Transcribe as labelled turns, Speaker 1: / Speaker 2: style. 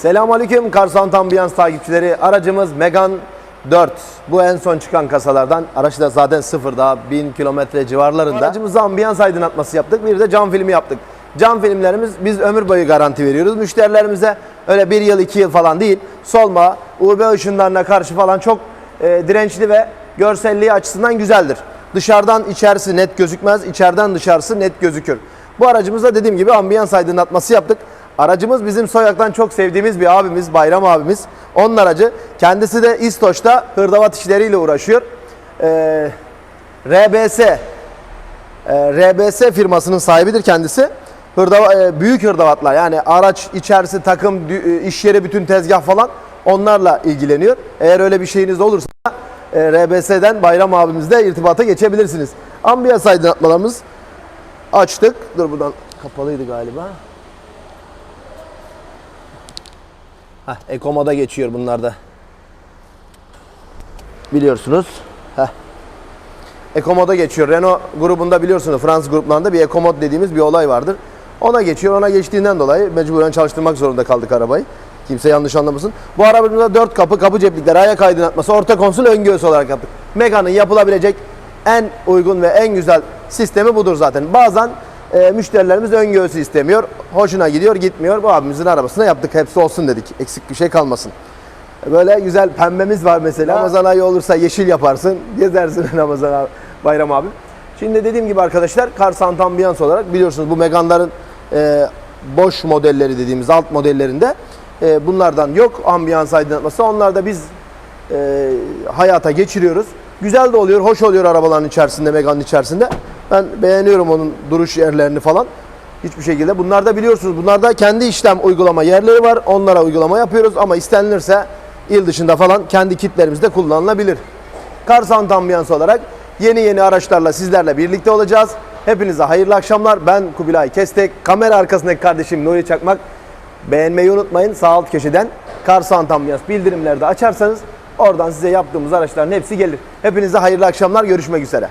Speaker 1: Selamünaleyküm Karsan Ambiyans takipçileri. Aracımız Megan 4. Bu en son çıkan kasalardan. Araç da zaten sıfır daha 1000 kilometre civarlarında. Aracımıza ambiyans aydınlatması yaptık. Bir de cam filmi yaptık. Cam filmlerimiz biz ömür boyu garanti veriyoruz. Müşterilerimize öyle bir yıl iki yıl falan değil. Solma, UV ışınlarına karşı falan çok e, dirençli ve görselliği açısından güzeldir. Dışarıdan içerisi net gözükmez, içeriden dışarısı net gözükür. Bu aracımızda dediğim gibi ambiyans aydınlatması yaptık. Aracımız bizim Soyak'tan çok sevdiğimiz bir abimiz, Bayram abimiz. Onun aracı. Kendisi de İstoç'ta hırdavat işleriyle uğraşıyor. Ee, RBS, e, RBS firmasının sahibidir kendisi. Hırdava, e, büyük hırdavatlar yani araç içerisi, takım, e, iş yeri, bütün tezgah falan onlarla ilgileniyor. Eğer öyle bir şeyiniz olursa e, RBS'den Bayram abimizle irtibata geçebilirsiniz. Ambiyans aydınlatmalarımız açtık. Dur buradan kapalıydı galiba. Heh, Ekomoda geçiyor bunlar da. Biliyorsunuz. Heh. Ekomoda geçiyor. Renault grubunda biliyorsunuz Fransız gruplarında bir Ekomod dediğimiz bir olay vardır. Ona geçiyor. Ona geçtiğinden dolayı mecburen çalıştırmak zorunda kaldık arabayı. Kimse yanlış anlamasın. Bu arabamızda 4 kapı, kapı ceplikleri, ayak aydınlatması, orta konsol, ön göğüs olarak yaptık. Mega'nın yapılabilecek en uygun ve en güzel sistemi budur zaten. Bazen e, müşterilerimiz ön göğsü istemiyor. Hoşuna gidiyor, gitmiyor. Bu abimizin arabasına yaptık. Hepsi olsun dedik. Eksik bir şey kalmasın. Böyle güzel pembemiz var mesela. Ramazan ayı olursa yeşil yaparsın. Gezersin Ramazan abi, Bayram abi. Şimdi dediğim gibi arkadaşlar Karsan Ambiyans olarak biliyorsunuz bu Megan'ların e, boş modelleri dediğimiz alt modellerinde e, bunlardan yok ambiyans aydınlatması. Onlar da biz e, hayata geçiriyoruz. Güzel de oluyor, hoş oluyor arabaların içerisinde, Megan'ın içerisinde. Ben beğeniyorum onun duruş yerlerini falan. Hiçbir şekilde. Bunlar da biliyorsunuz, bunlarda kendi işlem uygulama yerleri var. Onlara uygulama yapıyoruz ama istenilirse il dışında falan kendi kitlerimizde kullanılabilir. Karsan Ambiyans olarak yeni yeni araçlarla sizlerle birlikte olacağız. Hepinize hayırlı akşamlar. Ben Kubilay Kestek. Kamera arkasındaki kardeşim Nuri Çakmak. Beğenmeyi unutmayın. Sağ alt köşeden Karsan Ambiyans bildirimleri de açarsanız oradan size yaptığımız araçların hepsi gelir. Hepinize hayırlı akşamlar. Görüşmek üzere.